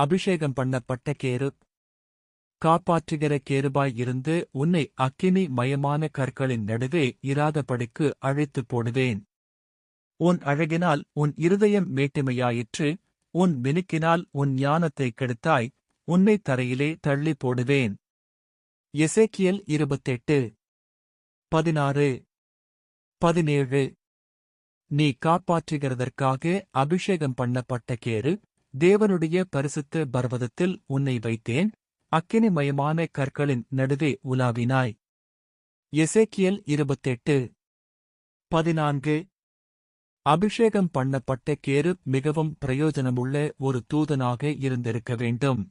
அபிஷேகம் பண்ணப்பட்ட கேரு. காப்பாற்றுகிற கேருபாய் இருந்து உன்னை அக்கினி மயமான கற்களின் நடுவே இராதபடிக்கு அழைத்துப் போடுவேன். உன் அழகினால் உன் இருதயம் மேட்டுமையாயிற்று உன் மினுக்கினால் உன் ஞானத்தைக் கெடுத்தாய் உன்னை தரையிலே தள்ளி போடுவேன். எசேக்கியல் இருபத்தெட்டு பதினாறு பதினேழு. நீ காப்பாற்றுகிறதற்காக அபிஷேகம் பண்ணப்பட்ட கேரு தேவனுடைய பரிசுத்த பர்வதத்தில் உன்னை வைத்தேன். அக்கினிமயமான கற்களின் நடுவே உலாவினாய். எசேக்கியல் இருபத்தெட்டு பதினான்கு. அபிஷேகம் பண்ணப்பட்ட கேரு மிகவும் பிரயோஜனமுள்ள ஒரு தூதனாக இருந்திருக்க வேண்டும்.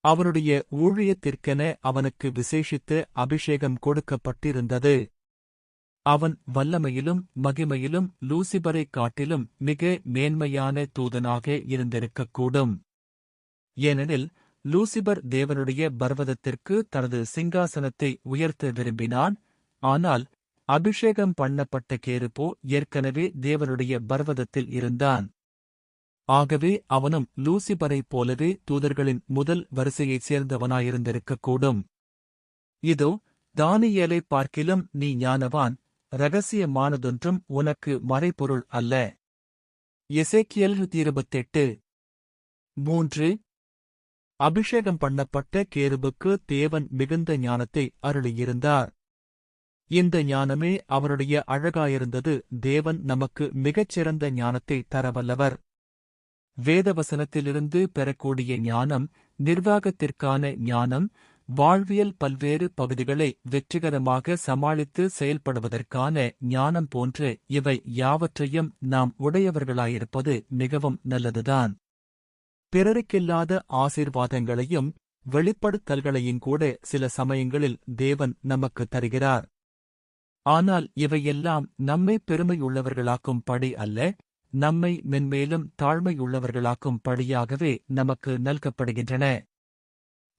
அவனுடைய ஊழியத்திற்கென அவனுக்கு விசேஷித்து அபிஷேகம் கொடுக்கப்பட்டிருந்தது. அவன் வல்லமையிலும் மகிமையிலும் லூசிபரைக் காட்டிலும் மிக மேன்மையான தூதனாக இருந்திருக்கக்கூடும். ஏனெனில் லூசிபர் தேவனுடைய பர்வதத்திற்கு தனது சிங்காசனத்தை உயர்த்த விரும்பினான். ஆனால் அபிஷேகம் பண்ணப்பட்ட கேருப்போ ஏற்கனவே தேவனுடைய பர்வதத்தில் இருந்தான். ஆகவே அவனும் லூசிபரைப் போலவே தூதர்களின் முதல் வரிசையைச் சேர்ந்தவனாயிருந்திருக்கக்கூடும். இதோ தானியேலைப் பார்க்கிலும் நீ ஞானவான் ரகசியமானதொன்றும் உனக்கு மறைபொருள் அல்ல. எசேக்கியல் இருபத்தெட்டு. மூன்று. அபிஷேகம் பண்ணப்பட்ட கேருபுக்கு தேவன் மிகுந்த ஞானத்தை அருளியிருந்தார். இந்த ஞானமே அவருடைய அழகாயிருந்தது. தேவன் நமக்கு மிகச்சிறந்த ஞானத்தை தரவல்லவர். வேதவசனத்திலிருந்து பெறக்கூடிய ஞானம் நிர்வாகத்திற்கான ஞானம் வாழ்வியல் பல்வேறு பகுதிகளை வெற்றிகரமாக சமாளித்து செயல்படுவதற்கான ஞானம் போன்று இவை யாவற்றையும் நாம் உடையவர்களாயிருப்பது மிகவும் நல்லதுதான். பிறருக்கில்லாத ஆசீர்வாதங்களையும் வெளிப்படுத்தல்களையும் கூட சில சமயங்களில் தேவன் நமக்கு தருகிறார். ஆனால் இவையெல்லாம் நம்மை பெருமையுள்ளவர்களாக்கும் படி அல்ல நம்மை மென்மேலும் தாழ்மையுள்ளவர்களாக்கும் படியாகவே நமக்கு நல்கப்படுகின்றன.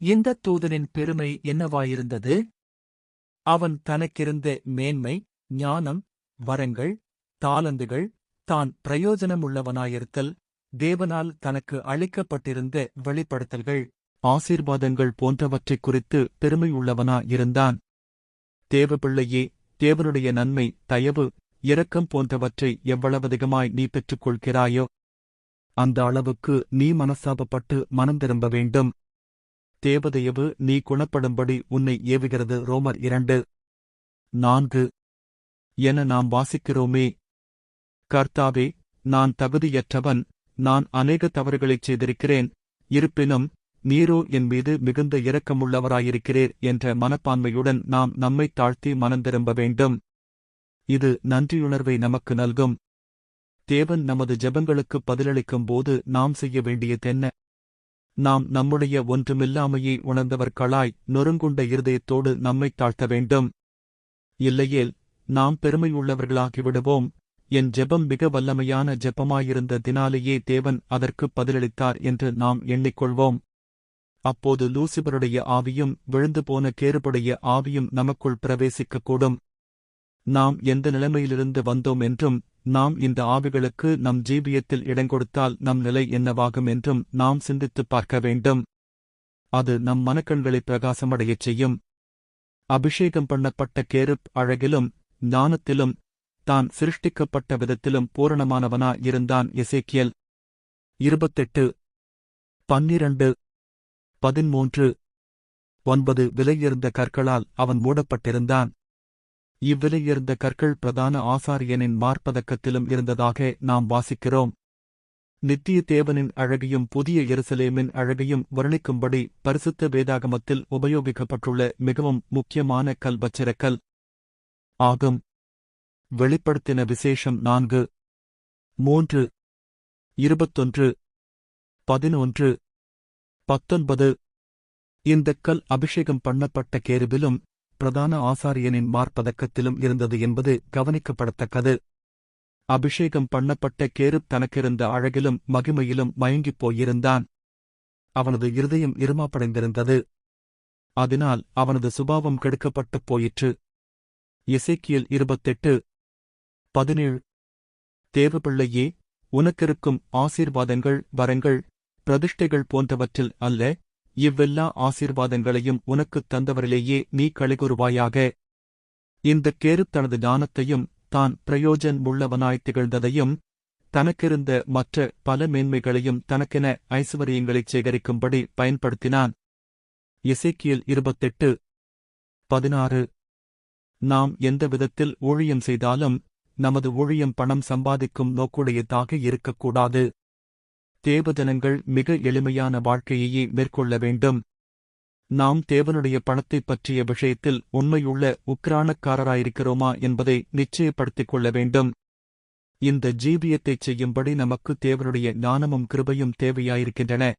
இந்த தூதனின் பெருமை என்னவாயிருந்தது? அவன் தனக்கிருந்த மேன்மை ஞானம் வரங்கள் தாளந்துகள் தான் பிரயோஜனமுள்ளவனாயிருத்தல் தேவனால் தனக்கு அளிக்கப்பட்டிருந்த வெளிப்படுத்தல்கள் ஆசீர்வாதங்கள் போன்றவற்றைக் குறித்து பெருமையுள்ளவனாயிருந்தான் தேவபிள்ளையே தேவனுடைய நன்மை தயவு இரக்கம் போன்றவற்றை எவ்வளவதிகமாய் நீ பெற்றுக் கொள்கிறாயோ அந்த அளவுக்கு நீ மனசாபப்பட்டு மனம் திரும்ப வேண்டும். தேவதையவு நீ குணப்படும்படி உன்னை ஏவுகிறது ரோமர் இரண்டு. நான்கு. என நாம் வாசிக்கிறோமே. கர்த்தாவே நான் தகுதியற்றவன் நான் அநேக தவறுகளைச் செய்திருக்கிறேன். இருப்பினும் நீரோ என் மீது மிகுந்த இரக்கமுள்ளவராயிருக்கிறீர் என்ற மனப்பான்மையுடன் நாம் நம்மைத் தாழ்த்தி மனந்திரும்ப வேண்டும். இது நன்றியுணர்வை நமக்கு நல்கும். தேவன் நமது ஜெபங்களுக்கு பதிலளிக்கும் போது நாம் செய்ய வேண்டியதென்ன? நாம் நம்முடைய ஒன்றுமில்லாமையை உணர்ந்தவர்களாய் நொறுங்குண்ட இருதயத்தோடு நம்மைத் தாழ்த்த வேண்டும். இல்லையேல் நாம் பெருமையுள்ளவர்களாகிவிடுவோம். என் ஜெபம் மிக வல்லமையான ஜெபமாயிருந்த தினாலேயே தேவன் அதற்கு பதிலளித்தார் என்று நாம் எண்ணிக்கொள்வோம். அப்போது லூசிபருடைய ஆவியும் விழுந்து போன கேறுபுடைய ஆவியும் நமக்குள் பிரவேசிக்கக்கூடும். நாம் எந்த நிலைமையிலிருந்து வந்தோம் என்றும் நாம் இந்த ஆவிகளுக்கு நம் ஜீவியத்தில் இடங்கொடுத்தால் நம் நிலை என்னவாகும் என்றும் நாம் சிந்தித்துப் பார்க்க வேண்டும். அது நம் மனக்கண்களை பிரகாசமடையச் செய்யும். அபிஷேகம் பண்ணப்பட்ட கேருப் அழகிலும் ஞானத்திலும் தான் சிருஷ்டிக்கப்பட்ட விதத்திலும் பூரணமானவனா இருந்தான் எசேக்கியல். இருபத்தெட்டு. பன்னிரண்டு. பதிமூன்று. ஒன்பது விலையிருந்த கற்களால் அவன் மூடப்பட்டிருந்தான். இவ்விலையிருந்த கற்கள் பிரதான ஆசாரியனின் மார்ப்பதக்கத்திலும் இருந்ததாக நாம் வாசிக்கிறோம். நித்திய தேவனின் அழகையும் புதிய எருசலேமின் அழகையும் வர்ணிக்கும்படி பரிசுத்த வேதாகமத்தில் உபயோகிக்கப்பட்டுள்ள மிகவும் முக்கியமான கல் வச்சிரக்கல் ஆகும். வெளிப்படுத்தின விசேஷம் நான்கு. மூன்று. இருபத்தொன்று. பதினொன்று. பத்தொன்பது. இந்தக் கல் அபிஷேகம் பண்ணப்பட்ட கேருபிலும் பிரதான ஆசாரியனின் மார்ப்பதக்கத்திலும் இருந்தது என்பது கவனிக்கப்படத்தக்கது. அபிஷேகம் பண்ணப்பட்ட கேருப் தனக்கிருந்த அழகிலும் மகிமையிலும் மயங்கிப் போயிருந்தான். அவனது இருதயம் இருமாப்படைந்திருந்தது. அதனால் அவனது சுபாவம் கெடுக்கப்பட்டுப் போயிற்று. இசைக்கியல் இருபத்தெட்டு பதினேழு தேவபிள்ளையே உனக்கிருக்கும் ஆசீர்வாதங்கள் வரங்கள் பிரதிஷ்டைகள் போன்றவற்றில் அல்ல. இவ்வெல்லா ஆசீர்வாதங்களையும் உனக்குத் தந்தவரிலேயே நீ களிகூறுவாயாக இந்தக் கேரு தனது ஞானத்தையும் தான் பிரயோஜன் உள்ளவனாய் திகழ்ந்ததையும் தனக்கிருந்த மற்ற பல மேன்மைகளையும் தனக்கென ஐஸ்வர்யங்களைச் சேகரிக்கும்படி பயன்படுத்தினான். இசைக்கியல் இருபத்தெட்டு பதினாறு. நாம் எந்த விதத்தில் ஊழியம் செய்தாலும் நமது ஊழியம் பணம் சம்பாதிக்கும் நோக்குடையதாக இருக்கக்கூடாது. தேவஜனங்கள் மிக எளிமையான வாழ்க்கையையே மேற்கொள்ள வேண்டும். நாம் தேவனுடைய பணத்தைப் பற்றிய விஷயத்தில் உண்மையுள்ள உக்ரானக்காரராயிருக்கிறோமா என்பதை நிச்சயப்படுத்திக் கொள்ள வேண்டும். இந்த ஜீவியத்தைச் செய்யும்படி நமக்கு தேவனுடைய ஞானமும் கிருபையும் தேவையாயிருக்கின்றன.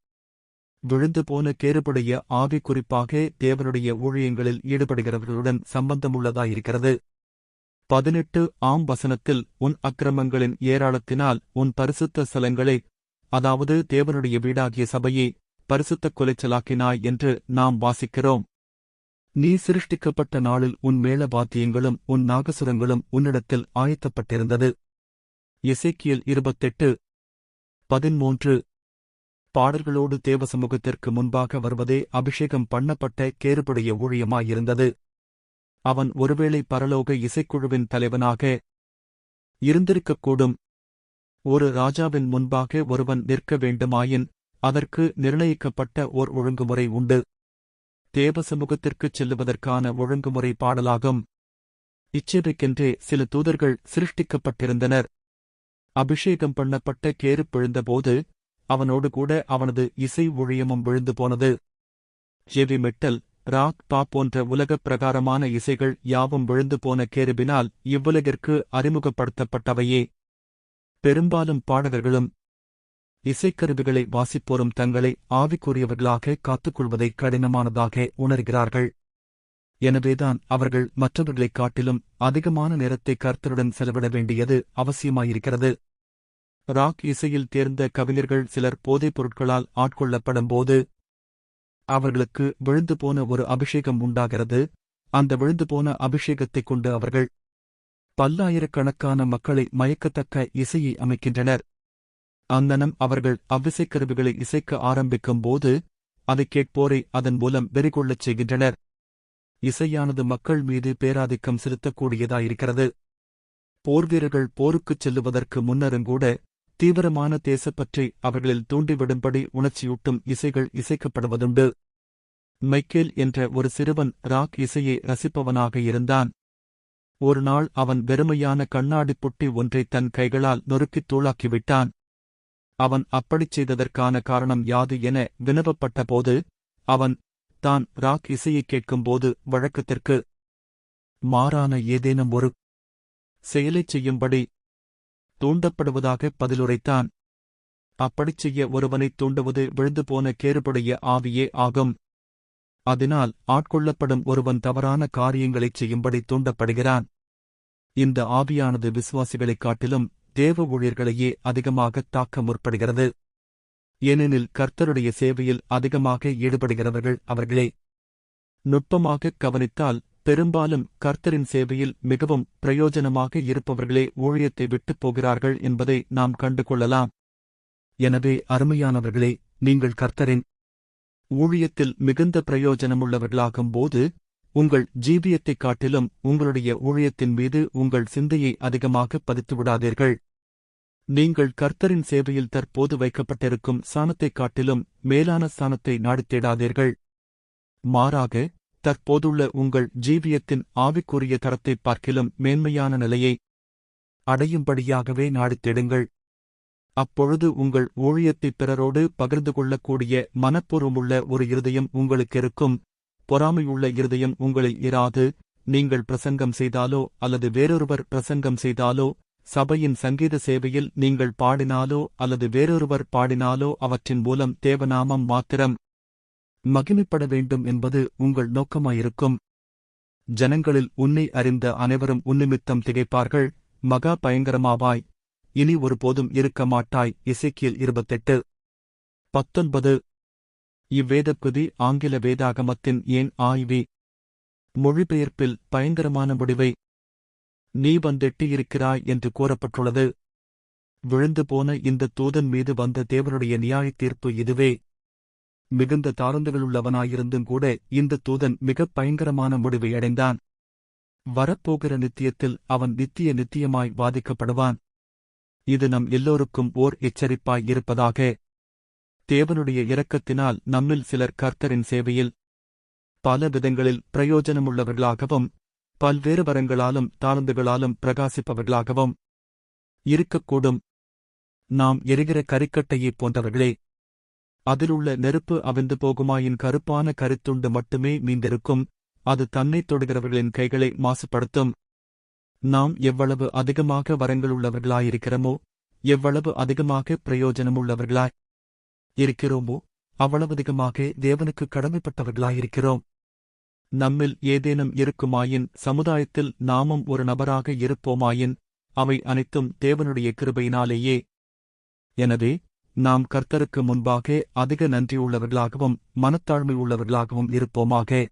விழுந்து போன கேறுபடைய ஆவி குறிப்பாக தேவனுடைய ஊழியங்களில் ஈடுபடுகிறவர்களுடன் சம்பந்தமுள்ளதாயிருக்கிறது. பதினெட்டு ஆம் வசனத்தில் உன் அக்கிரமங்களின் ஏராளத்தினால் உன் பரிசுத்த ஸ்தலங்களை அதாவது தேவனுடைய வீடாகிய சபையை பரிசுத்தக் கொலைச்சலாக்கினாய் என்று நாம் வாசிக்கிறோம். நீ சிருஷ்டிக்கப்பட்ட நாளில் உன் மேளவாத்தியங்களும் உன் நாகசுரங்களும் உன்னிடத்தில் ஆயத்தப்பட்டிருந்தது. இசைக்கியல் இருபத்தெட்டு பதிமூன்று பாடல்களோடு தேவ சமூகத்திற்கு முன்பாக வருவதே அபிஷேகம் பண்ணப்பட்ட கேறுபுடைய ஊழியமாயிருந்தது. அவன் ஒருவேளை பரலோக இசைக்குழுவின் தலைவனாக இருந்திருக்கக்கூடும். ஒரு ராஜாவின் முன்பாக ஒருவன் நிற்க வேண்டுமாயின் அதற்கு நிர்ணயிக்கப்பட்ட ஓர் ஒழுங்குமுறை உண்டு. தேவ சமூகத்திற்குச் செல்லுவதற்கான ஒழுங்குமுறை பாடலாகும். இச்சேவைக்கென்றே சில தூதர்கள் சிருஷ்டிக்கப்பட்டிருந்தனர். அபிஷேகம் பண்ணப்பட்ட கேரு பிழுந்தபோது அவனோடு கூட அவனது இசை ஊழியமும் விழுந்து போனது. ஹெவி மெட்டல் ராக் பா போன்ற உலகப் பிரகாரமான இசைகள் யாவும் விழுந்து போன கேருபினால் இவ்வுலகிற்கு அறிமுகப்படுத்தப்பட்டவையே. பெரும்பாலும் பாடகர்களும் இசைக்கருவிகளை வாசிப்போரும் தங்களை ஆவிக்குரியவர்களாக காத்துக்கொள்வதை கடினமானதாக உணர்கிறார்கள். எனவேதான் அவர்கள் மற்றவர்களைக் காட்டிலும் அதிகமான நேரத்தை கர்த்தருடன் செலவிட வேண்டியது அவசியமாயிருக்கிறது. ராக் இசையில் தேர்ந்த கவிஞர்கள் சிலர் போதைப் பொருட்களால் ஆட்கொள்ளப்படும்போது அவர்களுக்கு விழுந்து போன ஒரு அபிஷேகம் உண்டாகிறது. அந்த விழுந்து போன அபிஷேகத்தைக் கொண்டு அவர்கள் பல்லாயிரக்கணக்கான மக்களை மயக்கத்தக்க இசையை அமைக்கின்றனர். அந்தனம் அவர்கள் அவ்விசைக்கருவிகளை இசைக்க ஆரம்பிக்கும் போது அதை கேட்போரை அதன் மூலம் வெறிகொள்ளச் செய்கின்றனர். இசையானது மக்கள் மீது பேராதிக்கம் செலுத்தக்கூடியதாயிருக்கிறது. போர்வீரர்கள் போருக்குச் செல்லுவதற்கு முன்னருங்கூட தீவிரமான தேசப்பற்றி அவர்களில் தூண்டிவிடும்படி உணர்ச்சியூட்டும் இசைகள் இசைக்கப்படுவதுண்டு. மைக்கேல் என்ற ஒரு சிறுவன் ராக் இசையை ரசிப்பவனாக இருந்தான். ஒருநாள் அவன் வெறுமையான கண்ணாடிப் புட்டி ஒன்றை தன் கைகளால் நொறுக்கித் தூளாக்கிவிட்டான். அவன் அப்படிச் செய்ததற்கான காரணம் யாது என வினவப்பட்டபோது அவன் தான் ராக் இசையைக் கேட்கும்போது வழக்கத்திற்கு மாறான ஏதேனும் ஒரு செயலைச் செய்யும்படி தூண்டப்படுவதாக பதிலுரைத்தான். அப்படிச் செய்ய ஒருவனைத் தூண்டுவது விழுந்து போன கேறுபடைய ஆவியே ஆகும். அதனால் ஆட்கொள்ளப்படும் ஒருவன் தவறான காரியங்களைச் செய்யும்படி தூண்டப்படுகிறான். இந்த ஆவியானது விசுவாசிகளைக் காட்டிலும் தேவ ஊழியர்களையே அதிகமாகத் தாக்க முற்படுகிறது. ஏனெனில் கர்த்தருடைய சேவையில் அதிகமாக ஈடுபடுகிறவர்கள் அவர்களே. நுட்பமாகக் கவனித்தால் பெரும்பாலும் கர்த்தரின் சேவையில் மிகவும் பிரயோஜனமாக இருப்பவர்களே ஊழியத்தை விட்டுப் போகிறார்கள் என்பதை நாம் கண்டுகொள்ளலாம். எனவே அருமையானவர்களே நீங்கள் கர்த்தரின் ஊழியத்தில் மிகுந்த பிரயோஜனமுள்ளவர்களாகும் போது உங்கள் ஜீவியத்தைக் காட்டிலும் உங்களுடைய ஊழியத்தின் மீது உங்கள் சிந்தையை அதிகமாக பதித்துவிடாதீர்கள். நீங்கள் கர்த்தரின் சேவையில் தற்போது வைக்கப்பட்டிருக்கும் சாணத்தைக் காட்டிலும் மேலான சாணத்தை நாடித் தேடாதீர்கள். மாறாக தற்போதுள்ள உங்கள் ஜீவியத்தின் ஆவிக்குரிய தரத்தைப் பார்க்கிலும் மேன்மையான நிலையை அடையும்படியாகவே நாடித் தேடுங்கள். அப்பொழுது உங்கள் ஊழியத்தைப் பிறரோடு பகிர்ந்து கொள்ளக்கூடிய மனப்பூர்வமுள்ள ஒரு இருதயம் உங்களுக்கு இருக்கும். பொறாமையுள்ள இருதயம் உங்களில் இராது. நீங்கள் பிரசங்கம் செய்தாலோ அல்லது வேறொருவர் பிரசங்கம் செய்தாலோ சபையின் சங்கீத சேவையில் நீங்கள் பாடினாலோ அல்லது வேறொருவர் பாடினாலோ அவற்றின் மூலம் தேவநாமம் மாத்திரம் மகிமைப்பட வேண்டும் என்பது உங்கள் நோக்கமாயிருக்கும். ஜனங்களில் உன்னை அறிந்த அனைவரும் உன்னிமித்தம் திகைப்பார்கள். மகா பயங்கரமாவாய். இனி ஒருபோதும் இருக்க மாட்டாய் இசைக்கியல் இருபத்தெட்டு. பத்தொன்பது. இவ்வேதப்புதி ஆங்கில வேதாகமத்தின் ஏன் ஆய்வி. மொழிபெயர்ப்பில் பயங்கரமான முடிவை. நீ வந்தெட்டியிருக்கிறாய் என்று கூறப்பட்டுள்ளது. விழுந்து போன இந்த தூதன் மீது வந்த தேவனுடைய நியாயத் தீர்ப்பு இதுவே. மிகுந்த தாழ்ந்துகளுள்ளவனாயிருந்தும் கூட இந்த தூதன் மிகப் பயங்கரமான முடிவை அடைந்தான். வரப்போகிற நித்தியத்தில் அவன் நித்திய நித்தியமாய் வாதிக்கப்படுவான். இது நம் எல்லோருக்கும் ஓர் எச்சரிப்பாய் இருப்பதாக. தேவனுடைய இரக்கத்தினால் நம்மில் சிலர் கர்த்தரின் சேவையில் பல விதங்களில் பிரயோஜனமுள்ளவர்களாகவும் பல்வேறு வரங்களாலும் தாழ்ந்துகளாலும் பிரகாசிப்பவர்களாகவும் இருக்கக்கூடும். நாம் எரிகிற கரிக்கட்டையைப் போன்றவர்களே அதிலுள்ள நெருப்பு அவிந்து போகுமாயின் கருப்பான கருத்துண்டு மட்டுமே மீந்திருக்கும் அது தன்னைத் தொடுகிறவர்களின் கைகளை மாசுபடுத்தும். நாம் எவ்வளவு அதிகமாக வரங்களுள்ளவர்களாயிருக்கிறோமோ எவ்வளவு அதிகமாக பிரயோஜனமுள்ளவர்களாய் இருக்கிறோமோ அவ்வளவதிகமாக தேவனுக்கு கடமைப்பட்டவர்களாயிருக்கிறோம். நம்மில் ஏதேனும் இருக்குமாயின் சமுதாயத்தில் நாமும் ஒரு நபராக இருப்போமாயின் அவை அனைத்தும் தேவனுடைய கிருபையினாலேயே. எனவே நாம் கர்த்தருக்கு முன்பாக அதிக நன்றியுள்ளவர்களாகவும் மனத்தாழ்மை உள்ளவர்களாகவும் இருப்போமாக.